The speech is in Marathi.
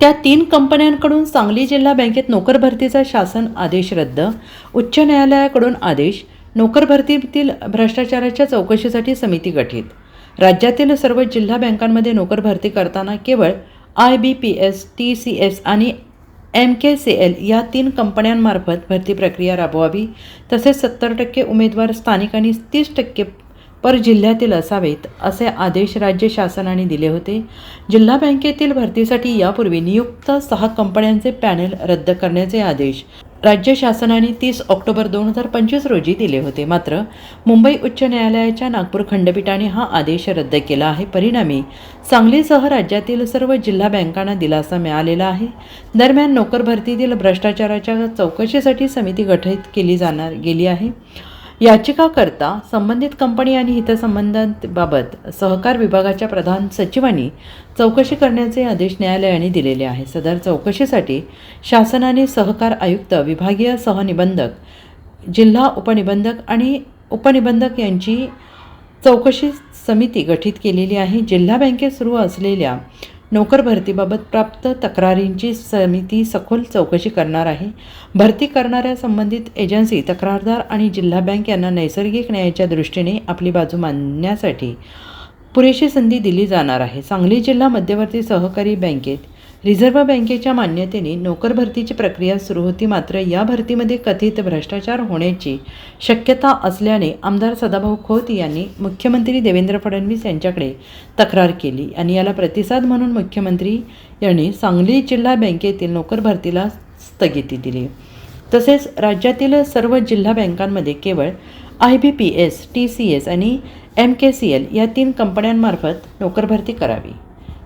त्या तीन कंपन्यांकडून सांगली जिल्हा बँकेत नोकर भरतीचा शासन आदेश रद्द उच्च न्यायालयाकडून आदेश नोकर भरतीतील भ्रष्टाचाराच्या चौकशीसाठी समिती गठीत. राज्यातील सर्व जिल्हा बँकांमध्ये नोकर भरती करताना केवळ I B P S T C S आणि एम के सी एल या तीन कंपन्यांमार्फत भरती प्रक्रिया राबवावी तसेच सत्तर टक्के उमेदवार स्थानिक आणि तीस टक्के पर जिल्ह्यातील असावेत असे आदेश राज्य शासनाने दिले होते. जिल्हा बँकेतील भरतीसाठी यापूर्वी नियुक्त सहा कंपन्यांचे पॅनेल रद्द करण्याचे आदेश राज्य शासनाने तीस ऑक्टोबर दोन हजार पंचवीस रोजी दिले होते. मात्र मुंबई उच्च न्यायालयाच्या नागपूर खंडपीठाने हा आदेश रद्द केला आहे. परिणामी सांगलीसह राज्यातील सर्व जिल्हा बँकांना दिलासा मिळालेला आहे. दरम्यान नोकर भरतीतील भ्रष्टाचाराच्या चौकशीसाठी समिती गठीत केली जाणार गेली आहे. याचिकाकर्ता संबंधित कंपनी आणि हितसंबंधांबाबत सहकार विभागाच्या प्रधान सचिवांनी चौकशी करण्याचे आदेश न्यायालयाने दिलेले आहे. सदर चौकशीसाठी शासनाने सहकार आयुक्त विभागीय सहनिबंधक जिल्हा उपनिबंधक आणि उपनिबंधक यांची चौकशी समिती गठीत केलेली आहे. जिल्हा बँकेत सुरू असलेल्या नोकर भरतीबाबत प्राप्त तक्रारींची समिती सखोल चौकशी करणार आहे. भरती करणाऱ्या संबंधित एजन्सी तक्रारदार आणि जिल्हा बँक यांना नैसर्गिक न्यायाच्या दृष्टीने आपली बाजू मांडण्यासाठी पुरेशी संधी दिली जाणार आहे. सांगली जिल्हा मध्यवर्ती सहकारी बँकेत रिझर्व्ह बँकेच्या मान्यतेने नोकर भरतीची प्रक्रिया सुरू होती मात्र या भरतीमध्ये कथित भ्रष्टाचार होण्याची शक्यता असल्याने आमदार सदाभाऊ खोत यांनी मुख्यमंत्री देवेंद्र फडणवीस यांच्याकडे तक्रार केली आणि याला प्रतिसाद म्हणून मुख्यमंत्री यांनी सांगली जिल्हा बँकेतील नोकर भरतीला स्थगिती दिली. तसेच राज्यातील सर्व जिल्हा बँकांमध्ये केवळ I B P S T C S आणि एम के सी एल या तीन कंपन्यांमार्फत नोकरभरती करावी.